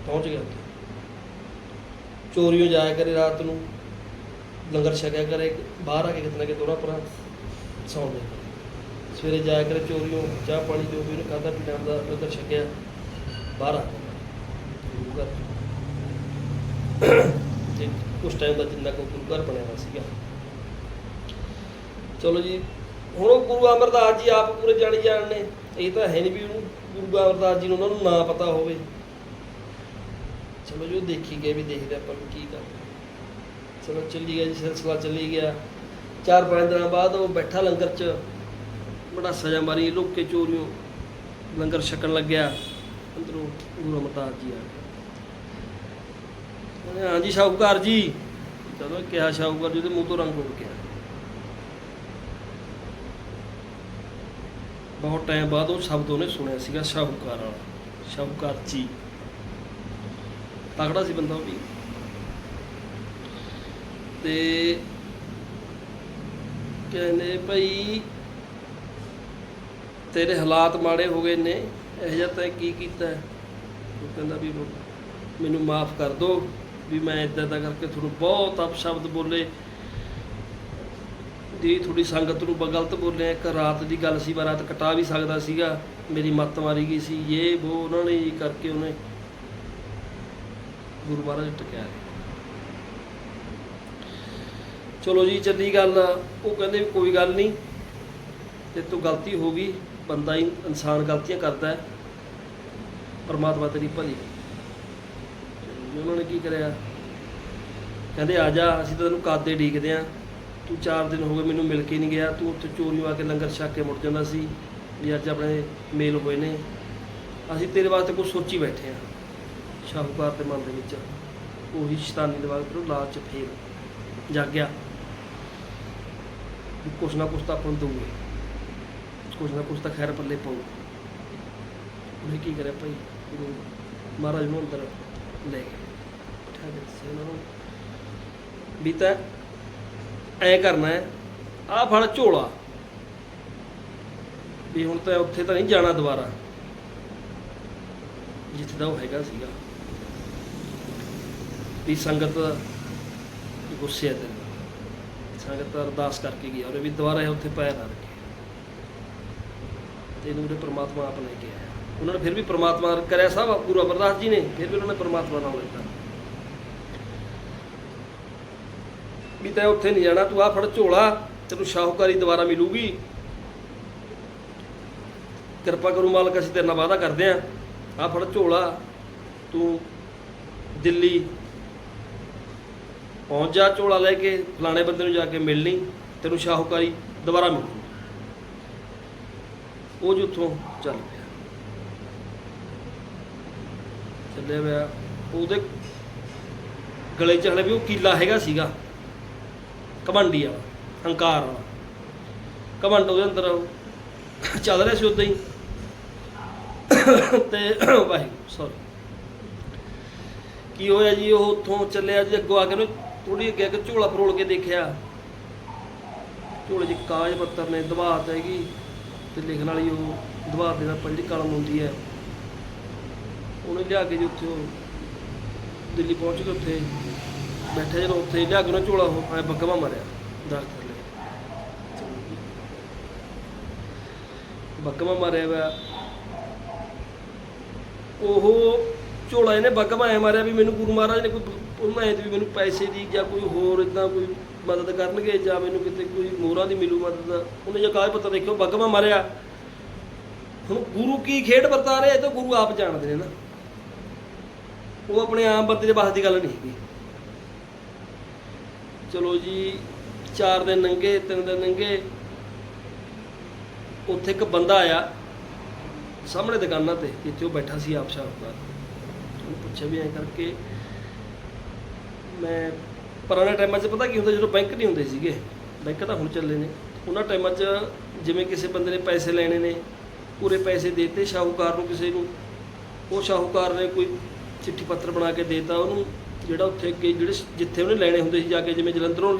ਪਹੁੰਚ ਗਿਆ ਉੱਥੇ ਚੋਰੀਓ ਜਾਇਆ ਕਰੇ ਰਾਤ ਨੂੰ। ਲੰਗਰ ਛਕਿਆ ਕਰੇ, ਬਾਹਰ ਆ ਕੇ ਕਿਤਨਾ ਕਿ ਦੋੜਾ ਪਰਾਂ ਸੌਂ ਜਾਇਆ ਕਰੇ ਸਵੇਰੇ ਜਾਇਆ ਕਰੇ ਚੋਰੀਓ ਚਾਹ ਪਾਣੀ ਜੋ ਵੀ ਉਹਨੇ ਖਾਧਾ ਪੀਣਾ ਦਾ ਲੰਗਰ ਛਕਿਆ, ਬਾਹਰ ਆ ਕੇ। ਗੁਰੂ ਘਰ। ਤੇ ਉਸ ਟਾਈਮ ਦਾ ਜਿੰਨਾ ਕੋ ਗੁਰੂ ਘਰ ਬਣਿਆ ਹੋਇਆ ਸੀਗਾ। ਚਲੋ ਜੀ, ਹੁਣ ਉਹ ਗੁਰੂ ਅਮਰਦਾਸ ਜੀ ਆਪ ਪੂਰੇ ਜਾਣੀ ਜਾਣ ਨੇ ਇਹ ਤਾਂ ਹੈ ਨਹੀਂ ਵੀ ਉਹਨੂੰ ਗੁਰੂ ਅਮਰਦਾਸ ਜੀ ਨੂੰ ਉਹਨਾਂ ਨੂੰ ਨਾ ਪਤਾ ਹੋਵੇ। ਚਲੋ ਜੀ, ਉਹ ਦੇਖੀ ਗਏ ਵੀ ਦੇਖਦੇ ਆਪਾਂ ਨੂੰ ਕੀ ਕਰਦੇ ਚਲੋ ਚੱਲੀ ਗਿਆ ਜੀ, ਸਿਲਸਿਲਾ ਚੱਲੀ ਗਿਆ। ਚਾਰ ਪੰਜ ਦਿਨਾਂ ਬਾਅਦ ਉਹ ਬੈਠਾ ਲੰਗਰ 'ਚ, ਬੜਾ ਸਜ਼ਾ ਮਾਰੀ, ਲੁੱਕ ਚੋਰੀਓ ਲੰਗਰ ਛਕਣ ਲੱਗਿਆ। ਅੰਦਰੋਂ ਗੁਰੂ ਅਮਰਦਾਸ ਜੀ ਆ ਗਏ। ਹਾਂਜੀ ਸ਼ਾਹੂਕਾਰ ਜੀ। ਜਦੋਂ ਕਿਹਾ, ਸ਼ਾਹੂਕਾਰ ਜੀ ਦੇ ਮੂੰਹ ਤੋਂ ਰੰਗ ਉੱਡ ਗਿਆ। ਬਹੁਤ ਟਾਈਮ ਬਾਅਦ ਉਹ ਸ਼ਬਦ ਉਹਨੇ ਸੁਣਿਆ ਸੀਗਾ, ਸ਼ਾਹੂਕਾਰ ਵਾਲਾ। ਸ਼ਾਹੂਕਾਰ ਜੀ। ਤਗੜਾ ਸੀ ਬੰਦਾ ਉਹ ਵੀ। ਤੇ ਕਹਿੰਦੇ ਭਾਈ ਤੇਰੇ ਹਾਲਾਤ ਮਾੜੇ ਹੋ ਗਏ ਨੇ, ਇਹ ਜਿਹਾ ਤੈਂ ਕੀ ਕੀਤਾ? ਉਹ ਕਹਿੰਦਾ ਵੀ ਮੈਨੂੰ ਮਾਫ ਕਰ ਦਿਓ ਵੀ ਮੈਂ ਇਦਾਂ ਦਾ ਕਰਕੇ ਤੁਹਾਨੂੰ ਬਹੁਤ ਅਪਸ਼ਬਦ ਬੋਲੇ। ਦੀ ਥੋੜੀ ਸੰਗਤ ਨੂੰ ਬ- ਗਲਤ ਬੋਲਿਆ, ਇੱਕ ਰਾਤ ਦੀ ਗੱਲ ਸੀ, ਮੈਂ ਰਾਤ ਕਟਾ ਵੀ ਸਕਦਾ ਸੀਗਾ, ਮੇਰੀ ਮੱਤ ਮਾਰੀ ਗਈ ਸੀ ਇਹ ਉਹ ਉਹਨਾਂ ਨੇ ਕਰਕੇ ਉਹਨੇ ਗੁਰੂ ਮਹਾਰਾਜ ਟਕਿਆ ਚਲੋ ਜੀ ਚੱਲੀ ਗੱਲ ਉਹ ਕਹਿੰਦੇ ਵੀ ਕੋਈ ਗੱਲ ਨਹੀਂ। ਤੇ ਤੋਂ ਗਲਤੀ ਹੋ ਗਈ। ਬੰਦਾ ਹੀ ਇਨਸਾਨ ਗਲਤੀਆਂ ਕਰਦਾ ਹੈ। ਪਰਮਾਤਮਾ ਤੇਰੀ ਭਲੀ ਉਹਨਾਂ ਨੇ ਕੀ ਕਰਿਆ? ਕਹਿੰਦੇ, ਆ ਜਾ, ਅਸੀਂ ਤਾਂ ਤੈਨੂੰ ਕਾਦੇ ਢੀਕਦੇ ਆ। ਤੂੰ 4 ਦਿਨ ਹੋ ਗਏ ਮੈਨੂੰ ਮਿਲ ਕੇ ਨਹੀਂ ਗਿਆ। ਤੂੰ ਉੱਥੇ ਚੋਰੀਆਂ ਆ ਕੇ ਲੰਗਰ ਛਕ ਕੇ ਮੁੜ ਜਾਂਦਾ ਸੀ। ਵੀ ਅੱਜ ਆਪਣੇ ਮੇਲ ਹੋਏ ਨੇ। ਅਸੀਂ ਤੇਰੇ ਵਾਸਤੇ ਕੁਝ ਸੋਚੀ ਬੈਠੇ ਆ। ਸ਼ਾਹੂਕਾਰ ਦੇ ਮਨ ਦੇ ਵਿੱਚ ਉਹੀ ਸ਼ੈਤਾਨੀ ਦੇ ਵਾਂਗ ਨੂੰ ਲਾਲਚ ਫੇਰ ਜਾਗਿਆ ਵੀ ਕੁਛ ਨਾ ਕੁਛ ਤਾਂ ਆਪਾਂ ਨੂੰ ਦਊਗੇ। ਕੁਛ ਨਾ ਕੁਛ ਤਾਂ ਖੈਰ ਪੱਲੇ ਪਾਉ ਉਹਨੇ ਕੀ ਕਰਿਆ ਭਾਈ? ਗੁਰੂ ਮਹਾਰਾਜ ਨੂੰ ਅੰਦਰ ਲੈ ਗਏ ਬਿਠਾ ਕੇ ਦੱਸਿਆ ਉਹਨਾਂ ਨੂੰ ਵੀ ਤਾਂ ਐ ਕਰਨਾ ਹੈ, ਆਹ ਫੜ ਝੋਲਾ। ਵੀ ਹੁਣ ਤਾਂ ਉੱਥੇ ਤਾਂ ਨਹੀਂ ਜਾਣਾ ਦੁਬਾਰਾ। ਜਿੱਥੇ ਦਾ ਉਹ ਹੈਗਾ ਸੀਗਾ। ਵੀ ਸੰਗਤ ਗੁੱਸੇ ਤੇ ਸੰਗਤ ਅਰਦਾਸ ਕਰਕੇ ਗਿਆ ਉਹਨੇ ਵੀ ਦੁਬਾਰਾ ਇਹ ਉੱਥੇ ਪੈਰ ਨਾ ਰੱਖੇ। ਤੇ ਇਹਨੂੰ ਪ੍ਰਮਾਤਮਾ ਆਪ ਲੈ ਕੇ ਆਇਆ। ਉਹਨਾਂ ਨੇ ਫਿਰ ਵੀ ਪ੍ਰਮਾਤਮਾ ਕਰਿਆ ਸਭ, ਗੁਰੂ ਅਮਰਦਾਸ ਜੀ ਨੇ, ਫਿਰ ਵੀ ਉਹਨਾਂ ਨੇ ਪ੍ਰਮਾਤਮਾ ਨਾਮ ਲਿੱਤਾ। ਵੀ ਤੈਂ ਉੱਥੇ ਨਹੀਂ ਜਾਣਾ, ਤੂੰ ਆ ਫੜ ਝੋਲਾ, ਤੈਨੂੰ ਸ਼ਾਹੂਕਾਰੀ ਦੁਬਾਰਾ ਮਿਲੂਗੀ। ਕਿਰਪਾ ਕਰੋ ਮਾਲਕ, ਅਸੀਂ ਤੇਰੇ ਨਾਲ ਵਾਅਦਾ ਕਰਦੇ ਆਂ। ਆ ਫੜ ਝੋਲਾ, ਤੂੰ ਦਿੱਲੀ ਪਹੁੰਚ ਜਾ, ਝੋਲਾ ਲੈ ਕੇ, ਫਲਾਣੇ ਬੰਦੇ ਨੂੰ ਜਾ ਕੇ ਮਿਲਣੀ, ਤੈਨੂੰ ਸ਼ਾਹੂਕਾਰੀ ਦੁਬਾਰਾ ਮਿਲੂ। ਉਹ ਜਿੱਥੋਂ ਚੱਲ ਪਿਆ। ਚੱਲਿਆ ਪਿਆ। ਉਹਦੇ ਗਲੇ 'ਚ ਹਲੇ ਵੀ ਉਹ ਕੀਲਾ ਹੈਗਾ ਸੀਗਾ। ਕਮੰਡੀ ਵਾਲਾ, ਹੰਕਾਰ ਵਾਲਾ। ਕਮੰਡ ਉਹਦੇ ਅੰਦਰ ਚੱਲ ਰਿਹਾ ਸੀ ਉਦਾਂ ਹੀ। ਤੇ ਵਾਹਿਗੁਰੂ ਸੌਰੀ ਕੀ ਹੋਇਆ ਜੀ? ਉਹ ਉੱਥੋਂ ਚੱਲਿਆ ਜੀ, ਅੱਗੋਂ ਆ ਕੇ ਉਹਨੇ ਥੋੜੀ ਅੱਗੇ ਆ ਝੋਲਾ ਫਰੋਲ ਕੇ ਦੇਖਿਆ। ਝੋਲੇ 'ਚ ਕਾਗਜ਼ ਪੱਤਰ ਨੇ ਦਵਾਤ ਹੈਗੀ। ਤੇ ਲਿਖਣ ਵਾਲੀ ਉਹ ਦਵਾਤ ਦੇ ਨਾਲ ਪੰਜ ਕਲਮ ਹੁੰਦੀ ਹੈ। ਉਹਨੇ ਲਿਆ ਕੇ ਜੀ ਉੱਥੇ ਉਹ ਦਿੱਲੀ ਪਹੁੰਚ ਕੇ ਉੱਥੇ ਬੈਠਾ ਜਦੋਂ ਉੱਥੇ ਲਿਆ ਕੇ ਉਹਨਾਂ ਝੋਲਾ, ਉਹ ਐ ਬੱਗਵਾ ਮਾਰਿਆ ਦਰਖਤ ਥੱਲੇ ਬੱਗਵਾ ਮਾਰਿਆ ਵਾ। ਉਹ ਝੋਲਾ ਇਹਨੇ ਬੱਗਵਾ ਐ ਮਾਰਿਆ ਵੀ ਮੈਨੂੰ ਗੁਰੂ ਮਹਾਰਾਜ ਨੇ ਕੋਈ ਉਹਨਾਂ ਐ ਵੀ ਮੈਨੂੰ ਪੈਸੇ ਦੀ ਜਾਂ ਕੋਈ ਹੋਰ ਇਦਾਂ ਕੋਈ ਮਦਦ ਕਰਨਗੇ ਜਾਂ ਮੈਨੂੰ ਕਿਤੇ ਕੋਈ ਮੋਹਰਾਂ ਦੀ ਮਿਲੂ ਮਦਦ ਉਹਨੇ ਜੇ ਕਾਗਜ਼ ਪੱਤਰ ਦੇਖਿਓ ਬੱਗਵਾ ਮਾਰਿਆ। ਹੁਣ ਗੁਰੂ ਕੀ ਖੇਡ ਵਰਤਾ ਰਿਹਾ, ਇਹ ਤਾਂ ਗੁਰੂ ਆਪ ਜਾਣਦੇ ਨੇ ਨਾ। ਉਹ ਆਪਣੇ ਆਮ ਬੰਦੇ ਦੇ ਬਾਸ ਦੀ ਗੱਲ ਨਹੀਂ ਹੈਗੀ। ਚਲੋ ਜੀ, ਚਾਰ ਦਿਨ ਲੰਘੇ, ਤਿੰਨ ਦਿਨ ਲੰਘੇ। ਉੱਥੇ ਇੱਕ ਬੰਦਾ ਆਇਆ, ਸਾਹਮਣੇ ਦੁਕਾਨਾਂ ਤੇ, ਜਿੱਥੇ ਉਹ ਬੈਠਾ ਸੀ ਆਪ ਸ਼ਾਹੂਕਾਰ ਉਹਨੂੰ ਪੁੱਛਿਆ ਵੀ ਐਂ ਕਰਕੇ ਮੈਂ ਪੁਰਾਣੇ ਟਾਈਮਾਂ 'ਚ ਪਤਾ ਕੀ ਹੁੰਦਾ ਜਦੋਂ ਬੈਂਕ ਨਹੀਂ ਹੁੰਦੇ ਸੀਗੇ, ਬੈਂਕ ਤਾਂ ਹੁਣ ਚੱਲੇ ਨੇ। ਉਹਨਾਂ ਟਾਈਮਾਂ 'ਚ ਜਿਵੇਂ ਕਿਸੇ ਬੰਦੇ ਨੇ ਪੈਸੇ ਲੈਣੇ ਨੇ, ਪੂਰੇ ਪੈਸੇ ਦੇਤੇ, ਸ਼ਾਹੂਕਾਰ ਨੂੰ ਕਿਸੇ ਨੂੰ, ਉਹ ਸ਼ਾਹੂਕਾਰ ਨੇ ਕੋਈ ਚਿੱਠੀ ਪੱਤਰ ਬਣਾ ਕੇ ਦੇਤਾ, ਉਹਨੂੰ ਜਿਹੜਾ ਉੱਥੇ ਅੱਗੇ ਜਿਹੜੇ ਜਿੱਥੇ ਉਹਨੇ ਲੈਣੇ ਹੁੰਦੇ ਸੀ ਜਾ ਕੇ, ਜਿਵੇਂ ਜਲੰਧਰੋਂ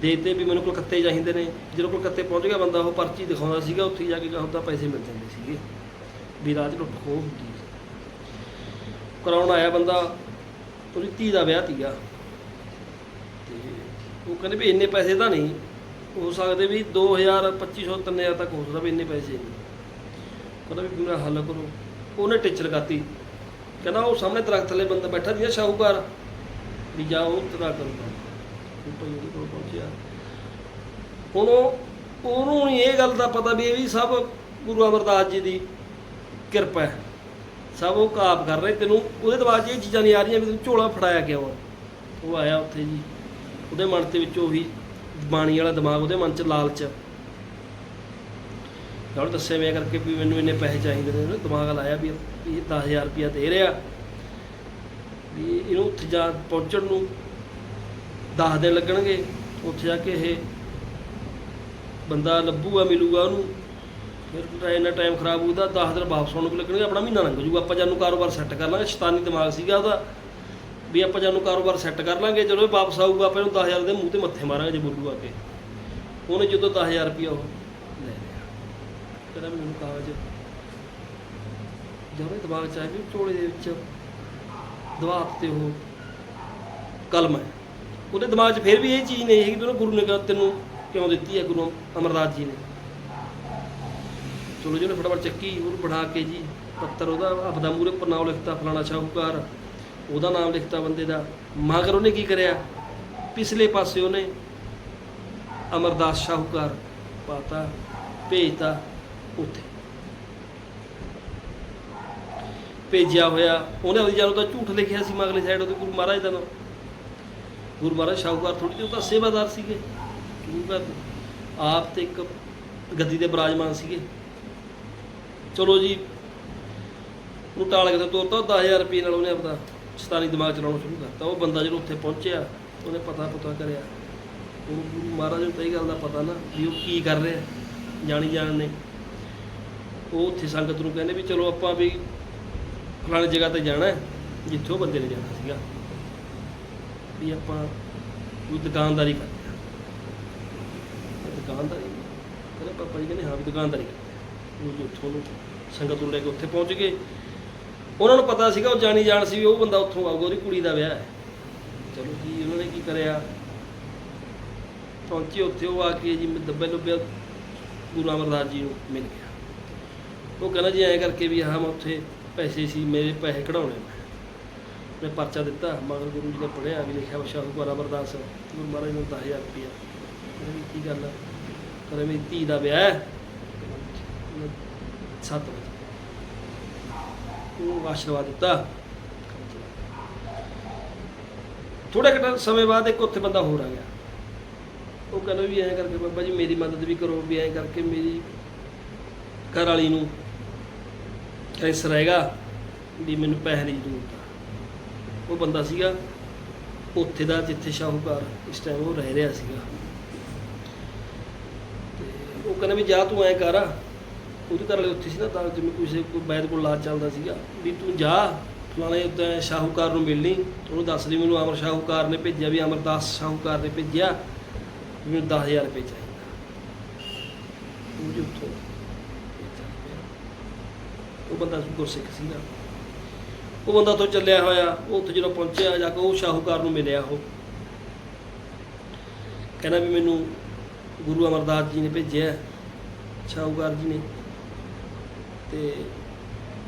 ਦੇਤੇ ਵੀ ਮੈਨੂੰ ਕਲਕੱਤੇ ਚਾਹੀਦੇ ਨੇ। ਜਦੋਂ ਕਲਕੱਤੇ ਪਹੁੰਚ ਗਿਆ ਬੰਦਾ, ਉਹ ਪਰਚੀ ਦਿਖਾਉਂਦਾ ਸੀਗਾ, ਉੱਥੇ ਜਾ ਕੇ ਕਹਉਂਦਾ ਪੈਸੇ ਮਿਲ ਜਾਂਦੇ ਸੀਗੇ। ਵੀ ਰਾਤ ਲੁੱਟ ਖੋਹ ਹੁੰਦੀ ਸੀ। ਕਰਾਉਣ ਆਇਆ ਬੰਦਾ ਉਹਦੀ ਧੀ ਦਾ ਵਿਆਹ ਤੀਗਾ ਤੇ ਉਹ ਕਹਿੰਦੇ ਵੀ ਇੰਨੇ ਪੈਸੇ ਤਾਂ ਨਹੀਂ, ਹੋ ਸਕਦੇ ਵੀ 2000 2500 3000 ਤੱਕ ਹੋ ਸਕਦਾ ਵੀ ਇੰਨੇ ਪੈਸੇ ਨਹੀਂ। ਕਹਿੰਦਾ ਵੀ ਮੇਰਾ ਹੱਲ ਕਰੋ। ਉਹਨੇ ਟਿਚ ਲਗਾਤੀ ਕਹਿੰਦਾ ਉਹ ਸਾਹਮਣੇ ਦਰਖਤ ਥੱਲੇ ਬੰਦਾ ਬੈਠਾ ਸੀ ਸ਼ਾਹੂਕਾਰ। ਵੀ ਜਾ ਉਹ ਤੇਰਾ ਕਰੂਗਾ ਉਹ ਭਾਈ ਉਹਦੇ ਕੋਲ ਪਹੁੰਚਿਆ। ਹੁਣ ਉਹ ਉਹਨੂੰ ਇਹ ਗੱਲ ਦਾ ਪਤਾ ਵੀ ਇਹ ਵੀ ਸਭ ਗੁਰੂ ਅਮਰਦਾਸ ਜੀ ਦੀ ਕਿਰਪਾ ਹੈ। ਸਭ ਉਹ ਕਾਪ ਕਰ ਰਹੇ, ਤੈਨੂੰ ਉਹਦੇ ਦਿਮਾਗ 'ਚ ਇਹ ਚੀਜ਼ਾਂ ਨਹੀਂ ਆ ਰਹੀਆਂ ਵੀ ਤੈਨੂੰ ਝੋਲਾ ਫੜਾਇਆ ਕਿਉਂ ਆ? ਉਹ ਆਇਆ ਉੱਥੇ ਜੀ, ਉਹਦੇ ਮਨ ਦੇ ਵਿੱਚ ਉਹੀ ਬਾਣੀ ਵਾਲਾ ਦਿਮਾਗ ਉਹਦੇ ਮਨ 'ਚ ਲਾਲਚ ਨਾਲ ਦੱਸਿਆ ਮੈਂ ਕਰਕੇ ਵੀ ਮੈਨੂੰ ਇੰਨੇ ਪੈਸੇ ਚਾਹੀਦੇ ਨੇ, ਉਹਨੇ ਦਿਮਾਗ ਲਾਇਆ ਵੀ ਇਹ 10000 ਰੁਪਇਆ ਦੇ ਰਿਹਾ। ਵੀ ਇਹਨੂੰ ਉੱਥੇ ਜਾ ਪਹੁੰਚਣ ਨੂੰ 10 ਦਿਨ ਲੱਗਣਗੇ, ਉੱਥੇ ਜਾ ਕੇ ਇਹ ਬੰਦਾ ਲੱਭੂਗਾ, ਮਿਲੂਗਾ ਉਹਨੂੰ। ਫਿਰ ਇੰਨਾ ਟਾਈਮ ਖਰਾਬ ਹੋਊਗਾ 10 ਦਿਨ ਵਾਪਸ ਆਉਣ ਨੂੰ ਵੀ ਲੱਗਣਗੇ, ਆਪਣਾ ਮਹੀਨਾ ਲੰਘ ਜਾਊਗਾ। ਆਪਾਂ ਜਾਨੂੰ ਕਾਰੋਬਾਰ ਸੈੱਟ ਕਰ ਲਾਂਗੇ, ਸ਼ੈਤਾਨੀ ਦਿਮਾਗ ਸੀਗਾ ਉਹਦਾ। ਵੀ ਆਪਾਂ ਜਾਨੂੰ ਕਾਰੋਬਾਰ ਸੈੱਟ ਕਰ ਲਾਂਗੇ, ਜਦੋਂ ਇਹ ਵਾਪਸ ਆਊਗਾ, ਆਪਾਂ ਇਹਨੂੰ 10000 ਦੇ ਮੂੰਹ ਤੇ ਮੱਥੇ ਮਾਰਾਂਗੇ ਜੇ ਬੋਲੂ ਆ ਕੇ। ਉਹਨੇ ਜਦੋਂ 10000 ਰੁਪਇਆ ਉਹ ਲੈ ਲਿਆ। ਕਹਿੰਦਾ ਮੈਨੂੰ ਕਾਗਜ਼ ਜਦੋਂ ਦਿਮਾਗ ਚ ਆਇਆ ਵੀ ਝੋਲੇ ਦੇ ਵਿੱਚ ਦਵਾਤ ਤੇ ਉਹ ਕਲਮ ਹੈ। ਉਹਦੇ ਦਿਮਾਗ 'ਚ ਫਿਰ ਵੀ ਇਹ ਚੀਜ਼ ਨਹੀਂ ਹੈਗੀ ਵੀ ਉਹਨੂੰ ਗੁਰੂ ਨੇ ਕਿਹਾ, ਤੈਨੂੰ ਕਿਉਂ ਦਿੱਤੀ ਹੈ, ਗੁਰੂ ਅਮਰਦਾਸ ਜੀ ਨੇ। ਚਲੋ ਜੀ ਉਹਨੇ ਫਟਾਫਟ ਚੱਕੀ, ਉਹਨੂੰ ਬਣਾ ਕੇ ਜੀ ਪੱਤਰ ਉਹਦਾ ਆਪਦਾ ਮੂਰੇ ਉੱਪਰ ਨਾਮ ਲਿਖਤਾ, ਫਲਾਣਾ ਸ਼ਾਹੂਕਾਰ, ਉਹਦਾ ਨਾਮ ਲਿਖਤਾ ਬੰਦੇ ਦਾ। ਮਗਰ ਉਹਨੇ ਕੀ ਕਰਿਆ? ਪਿਛਲੇ ਪਾਸੇ ਉਹਨੇ ਅਮਰਦਾਸ ਸ਼ਾਹੂਕਾਰ ਪਾਤਾ, ਭੇਜਤਾ ਉੱਥੇ। ਭੇਜਿਆ ਹੋਇਆ, ਉਹਨੇ ਉਹਦੀ ਜਾਨੋਂ ਤਾਂ ਝੂਠ ਲਿਖਿਆ ਸੀ ਮਗਲੇ ਸਾਈਡ ਉਹਦੇ ਗੁਰੂ ਮਹਾਰਾਜ ਦਾ ਨਾਮ। ਗੁਰੂ ਮਹਾਰਾਜ ਸ਼ਾਹੂਕਾਰ ਥੋੜੀ ਜਿਹੀ ਤਾਂ ਸੇਵਾਦਾਰ ਸੀਗੇ। ਗੁਰੂ ਘਰ ਆਪ ਤੇ ਇੱਕ ਗੱਦੀ ਦੇ ਬਰਾਜਮਾਨ ਸੀਗੇ। ਚਲੋ ਜੀ ਉਹਨੂੰ ਟਾਲ ਕੇ ਤੋਰਤਾ 10000 ਰੁਪਏ ਨਾਲ ਉਹਨੇ ਆਪਦਾ ਸ਼ਤਾਨੀ ਦਿਮਾਗ ਚਲਾਉਣਾ ਸ਼ੁਰੂ ਕਰਤਾ। ਉਹ ਬੰਦਾ ਜਦੋਂ ਉੱਥੇ ਪਹੁੰਚਿਆ ਉਹਨੇ ਪਤਾ ਪੁੱਤਾ ਕਰਿਆ। ਉਹ ਗੁਰੂ ਮਹਾਰਾਜ ਨੂੰ ਤਾਂ ਗੱਲ ਦਾ ਪਤਾ ਨਾ ਵੀ ਉਹ ਕੀ ਕਰ ਰਿਹਾ ਜਾਣੀ ਜਾਣ ਨੇ। ਉਹ ਉੱਥੇ ਸੰਗਤ ਨੂੰ ਕਹਿੰਦੇ ਵੀ ਚਲੋ ਆਪਾਂ ਵੀ ਫਲਾਣੀ ਜਗ੍ਹਾ ਤੇ ਜਾਣਾ ਹੈ, ਜਿੱਥੇ ਉਹ ਬੰਦੇ ਨੇ ਜਾਣਾ ਸੀਗਾ। ਵੀ ਆਪਾਂ ਕੋਈ ਦੁਕਾਨਦਾਰੀ ਕਰਦੇ ਹਾਂ। ਦੁਕਾਨਦਾਰੀ? ਕਹਿੰਦੇ ਪਾਪਾ ਜੀ ਕਹਿੰਦੇ ਹਾਂ ਵੀ ਦੁਕਾਨਦਾਰੀ ਕਰਦੇ ਉਹ ਜੀ ਉੱਥੋਂ ਨੂੰ ਸੰਗਤ ਨੂੰ ਲੈ ਕੇ ਉੱਥੇ ਪਹੁੰਚ ਗਏ। ਉਹਨਾਂ ਨੂੰ ਪਤਾ ਸੀਗਾ ਉਹ ਜਾਣੀ ਜਾਣ ਸੀ ਵੀ ਉਹ ਬੰਦਾ ਉੱਥੋਂ ਆਊਗਾ, ਉਹਦੀ ਕੁੜੀ ਦਾ ਵਿਆਹ ਹੈ। ਚਲੋ ਜੀ, ਉਹਨਾਂ ਨੇ ਕੀ ਕਰਿਆ? ਪਹੁੰਚੇ ਉੱਥੇ, ਉਹ ਆ ਕੇ ਜੀ ਦੱਬੇ ਲੁੱਬੇ ਗੁਰੂ ਅਮਰਦਾਸ ਜੀ ਨੂੰ ਮਿਲ ਗਿਆ। ਉਹ ਕਹਿੰਦਾ ਜੀ ਐਂ ਕਰਕੇ ਵੀ ਹਾਂ ਮੈਂ ਉੱਥੇ ਪੈਸੇ ਸੀ, ਮੇਰੇ ਪੈਸੇ ਕਢਾਉਣੇ ਮੈਂ ਨੇ ਪਰਚਾ ਦਿੱਤਾ, ਮਗਰ ਗੁਰੂ ਜੀ ਨੇ ਪੜਿਆ ਵੀ ਲਿਖਿਆ ਵਾ ਸ਼ਾਹੂਕਾਰ ਅਮਰਦਾਸ। ਗੁਰੂ ਮਹਾਰਾਜ ਨੂੰ 10000 ਰੁਪਇਆ। ਕੀ ਗੱਲ ਆ? ਕਹਿੰਦਾ ਮੇਰੀ ਧੀ ਦਾ ਵਿਆਹ ਹੈ ਸੱਤ ਵਜੇ ਉਹ ਆਸ਼ੀਰਵਾਦ ਦਿੱਤਾ ਥੋੜੇ ਘਟਾ ਸਮੇਂ ਬਾਅਦ ਇੱਕ ਉੱਥੇ ਬੰਦਾ ਹੋਰ ਆ ਗਿਆ। ਉਹ ਕਹਿੰਦਾ ਵੀ ਐਂ ਕਰਕੇ ਬਾਬਾ ਜੀ ਮੇਰੀ ਮਦਦ ਵੀ ਕਰੋ ਵੀ ਐਂ ਕਰਕੇ ਮੇਰੀ ਘਰ ਵਾਲੀ ਨੂੰ ਕੈਂਸਰ ਹੈਗਾ ਵੀ ਮੈਨੂੰ ਪੈਸੇ ਦੀ ਜ਼ਰੂਰਤ ਆ। ਉਹ ਬੰਦਾ ਸੀਗਾ, ਉੱਥੇ ਦਾ ਜਿੱਥੇ ਸ਼ਾਹੂਕਾਰ ਇਸ ਟਾਈਮ ਉਹ ਰਹਿ ਰਿਹਾ ਸੀਗਾ। ਉਹ ਕਹਿੰਦਾ ਵੀ ਜਾ ਤੂੰ ਐਂ ਕਰ ਉਹਦੇ ਘਰ ਵਾਲੇ ਉੱਥੇ ਸੀ ਨਾ, ਤਾਂ ਜਿਵੇਂ ਕਿਸੇ ਕੋਈ ਬੈਦ ਕੋਲ ਲਾਜ ਚੱਲਦਾ ਸੀਗਾ, ਵੀ ਤੂੰ ਜਾ, ਫਲਾਣੇ ਉੱਤੇ ਸ਼ਾਹੂਕਾਰ ਨੂੰ ਮਿਲਣੀ ਉਹਨੂੰ ਦੱਸ ਦੀ ਮੈਨੂੰ ਅਮਰ ਸ਼ਾਹੂਕਾਰ ਨੇ ਭੇਜਿਆ, ਵੀ ਅਮਰਦਾਸ ਸ਼ਾਹੂਕਾਰ ਨੇ ਭੇਜਿਆ, ਵੀ ਮੈਨੂੰ 10000 ਰੁਪਏ ਚਾਹੀਦਾ ਉਹ ਜੀ ਉੱਥੋਂ ਉਹ ਬੰਦਾ ਗੁਰਸਿੱਖ ਸੀਗਾ ਉਹ ਬੰਦਾ ਉੱਥੋਂ ਚੱਲਿਆ ਹੋਇਆ, ਉਹ ਉੱਥੇ ਜਦੋਂ ਪਹੁੰਚਿਆ, ਜਾ ਕੇ ਉਹ ਸ਼ਾਹੂਕਾਰ ਨੂੰ ਮਿਲਿਆ ਉਹ। ਕਹਿੰਦਾ ਵੀ ਮੈਨੂੰ ਗੁਰੂ ਅਮਰਦਾਸ ਜੀ ਨੇ ਭੇਜਿਆ, ਸ਼ਾਹੂਕਾਰ ਜੀ ਨੇ। ਤੇ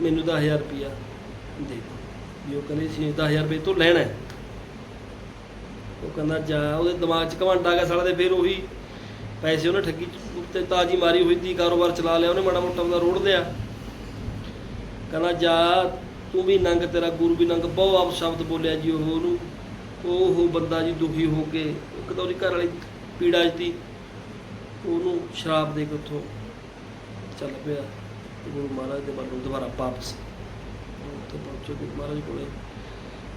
ਮੈਨੂੰ 10000 ਰੁਪਇਆ ਦੇ ਦਿਓ ਵੀ ਉਹ ਕਹਿੰਦੇ ਸੀ 10000 ਰੁਪਏ ਤੋਂ ਲੈਣਾ ਹੈ। ਉਹ ਕਹਿੰਦਾ, ਜਾ, ਉਹਦੇ ਦਿਮਾਗ 'ਚ ਘਮੰਡ ਆ ਗਿਆ ਸਾਲਾ ਦੇ ਫਿਰ ਉਹੀ ਪੈਸੇ ਉਹਨੇ ਠੱਗੀ 'ਚ ਤਾਜੀ ਮਾਰੀ ਹੋਈ ਦੀ ਕਾਰੋਬਾਰ ਚਲਾ ਲਿਆ, ਉਹਨੇ ਮਾੜਾ ਮੋਟਾ ਉਹਦਾ ਰੋੜ ਲਿਆ। ਕਹਿੰਦਾ, ਜਾ, ਤੂੰ ਵੀ ਨੰਗ, ਤੇਰਾ ਗੁਰੂ ਵੀ ਨੰਗ, ਬਹੁ ਆਪ ਸ਼ਬਦ ਬੋਲਿਆ ਜੀ ਉਹ ਉਹਨੂੰ। ਉਹ ਬੰਦਾ ਜੀ ਦੁਖੀ ਹੋ ਕੇ ਇੱਕ ਤਾਂ ਉਹਦੀ ਘਰ ਵਾਲੀ ਪੀੜਾ 'ਚ ਉਹਨੂੰ ਸ਼ਰਾਬ ਦੇ ਕੇ ਉੱਥੋਂ ਚੱਲ ਪਿਆ। ਗੁਰੂ ਮਹਾਰਾਜ ਦੇ ਵੱਲੋਂ ਦੁਬਾਰਾ ਵਾਪਸ। ਉੱਥੇ ਪਹੁੰਚੋ ਗੁਰੂ ਮਹਾਰਾਜ ਕੋਲੇ।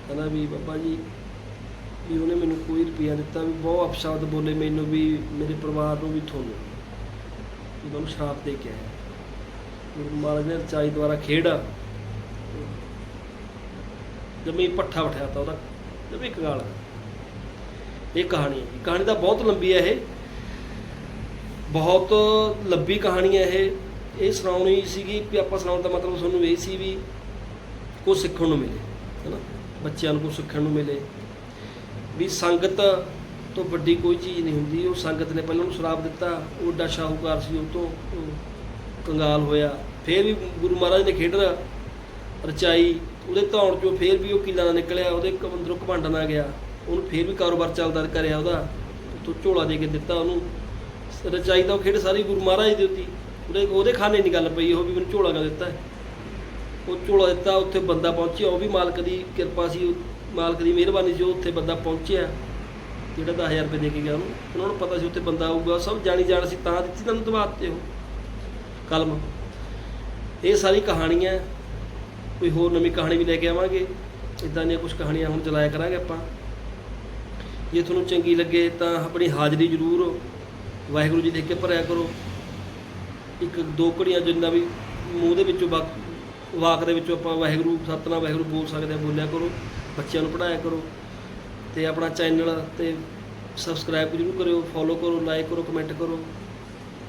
ਕਹਿੰਦਾ ਵੀ ਬਾਬਾ ਜੀ, ਵੀ ਉਹਨੇ ਮੈਨੂੰ ਕੋਈ ਰੁਪਿਆ ਦਿੱਤਾ ਵੀ ਬਹੁਤ ਅਪਸ਼ਬਦ ਬੋਲੇ ਮੈਨੂੰ ਵੀ, ਮੇਰੇ ਪਰਿਵਾਰ ਨੂੰ ਵੀ ਤੁਹਾਨੂੰ। ਵੀ ਮੈਨੂੰ ਸ਼ਰਾਬ ਦੇ ਕੇ ਆਇਆ। ਗੁਰੂ ਮਹਾਰਾਜ ਨੇ ਰਚਾਈ ਦੁਆਰਾ ਖੇਡ ਜਮੀ ਪੱਠਾ ਬਿਠਾਇਆ ਤਾ ਉਹਦਾ, ਜਮੀ ਕਗਾਲ ਇਹ ਕਹਾਣੀ ਹੈ ਕਹਾਣੀ ਤਾਂ ਬਹੁਤ ਲੰਬੀ ਹੈ ਇਹ। ਬਹੁਤ ਲੰਬੀ ਕਹਾਣੀ ਹੈ ਇਹ। ਇਹ ਸੁਣਾਉਣੀ ਸੀਗੀ ਵੀ ਆਪਾਂ ਸੁਣਾਉਣ ਦਾ ਮਤਲਬ ਤੁਹਾਨੂੰ ਇਹ ਸੀ ਵੀ ਕੁਝ ਸਿੱਖਣ ਨੂੰ ਮਿਲੇ, ਹੈਨਾ? ਬੱਚਿਆਂ ਨੂੰ ਕੁਝ ਸਿੱਖਣ ਨੂੰ ਮਿਲੇ। ਵੀ ਸੰਗਤ ਤੋਂ ਵੱਡੀ ਕੋਈ ਚੀਜ਼ ਨਹੀਂ ਹੁੰਦੀ। ਉਹ ਸੰਗਤ ਨੇ ਪਹਿਲਾਂ ਉਹਨੂੰ ਸ਼ਰਾਬ ਦਿੱਤਾ। ਉਹ ਏਡਾ ਸ਼ਾਹੂਕਾਰ ਸੀ, ਉਹ ਤੋਂ ਕੰਗਾਲ ਹੋਇਆ। ਫੇਰ ਵੀ ਗੁਰੂ ਮਹਾਰਾਜ ਨੇ ਖੇਡ ਰਚਾਈ। ਉਹਦੇ ਧੌਣ ਚੋਂ ਫੇਰ ਵੀ ਉਹ ਕਿਲਾ ਨਾ ਨਿਕਲਿਆ। ਉਹਦੇ ਅੰਦਰੋਂ ਘਮੰਡ ਨਾ ਗਿਆ। ਉਹਨੂੰ ਫੇਰ ਵੀ ਕਾਰੋਬਾਰ ਚੱਲਦਾ ਕਰਿਆ ਉਹਦਾ। ਤੋਂ ਝੋਲਾ ਦੇ ਕੇ ਦਿੱਤਾ ਉਹਨੂੰ। ਰਚਾਈ ਤਾਂ ਉਹ ਖੇਡ ਸਾਰੀ ਗੁਰੂ ਮਹਾਰਾਜ ਦੀ ਉੱਤੀ ਉਹਦੇ ਉਹਦੇ ਖਾਨੇ ਨਹੀਂ ਗੱਲ ਪਈ, ਉਹ ਵੀ ਮੈਨੂੰ ਝੋਲਾ ਕਿਉਂ ਦਿੱਤਾ? ਉਹ ਝੋਲਾ ਦਿੱਤਾ, ਉੱਥੇ ਬੰਦਾ ਪਹੁੰਚਿਆ, ਉਹ ਵੀ ਮਾਲਕ ਦੀ ਕਿਰਪਾ ਸੀ ਮਾਲਕ ਦੀ ਮਿਹਰਬਾਨੀ ਸੀ, ਉਹ ਉੱਥੇ ਬੰਦਾ ਪਹੁੰਚਿਆ, ਜਿਹੜਾ 10000 ਰੁਪਏ ਦੇ ਕੇ ਗਿਆ ਉਹਨੂੰ। ਉਹਨਾਂ ਨੂੰ ਪਤਾ ਸੀ ਉੱਥੇ ਬੰਦਾ ਆਊਗਾ ਸਭ ਜਾਣੀ ਜਾਣ ਸੀ, ਤਾਂ ਦਿੱਤੀ ਤੁਹਾਨੂੰ ਦਵਾਤ ਤੇ ਉਹ। ਕਲਮ। ਇਹ ਸਾਰੀ ਕਹਾਣੀ ਹੈ ਕੋਈ ਹੋਰ ਨਵੀਂ ਕਹਾਣੀ ਵੀ ਲੈ ਕੇ ਆਵਾਂਗੇ। ਇਦਾਂ ਦੀਆਂ ਕੁਝ ਕਹਾਣੀਆਂ ਹੁਣ ਚਲਾਇਆ ਕਰਾਂਗੇ ਆਪਾਂ। ਜੇ ਤੁਹਾਨੂੰ ਚੰਗੀ ਲੱਗੇ ਤਾਂ ਆਪਣੀ ਹਾਜ਼ਰੀ ਜ਼ਰੂਰ ਵਾਹਿਗੁਰੂ ਜੀ ਦੇਖ ਕੇ ਭਰਿਆ ਕਰੋ। ਇੱਕ ਦੋ ਘੜੀਆਂ ਜਿੰਨਾ ਵੀ ਮੂੰਹ ਦੇ ਵਿੱਚੋਂ ਵਾਕ ਵਾਕ ਦੇ ਵਿੱਚੋਂ ਆਪਾਂ ਵਾਹਿਗੁਰੂ, ਸਤਨਾਮ ਵਾਹਿਗੁਰੂ ਬੋਲ ਸਕਦੇ ਹਾਂ ਬੋਲਿਆ ਕਰੋ, ਬੱਚਿਆਂ ਨੂੰ ਪੜ੍ਹਾਇਆ ਕਰੋ ਤੇ ਆਪਣਾ ਚੈਨਲ ਤੇ ਸਬਸਕ੍ਰਾਈਬ ਜ਼ਰੂਰ ਕਰਿਓ ਫੋਲੋ ਕਰੋ ਲਾਈਕ ਕਰੋ ਕਮੈਂਟ ਕਰੋ।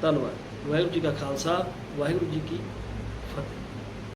ਧੰਨਵਾਦ। ਵਾਹਿਗੁਰੂ ਜੀ ਕਾ ਖਾਲਸਾ, ਵਾਹਿਗੁਰੂ ਜੀ ਕੀ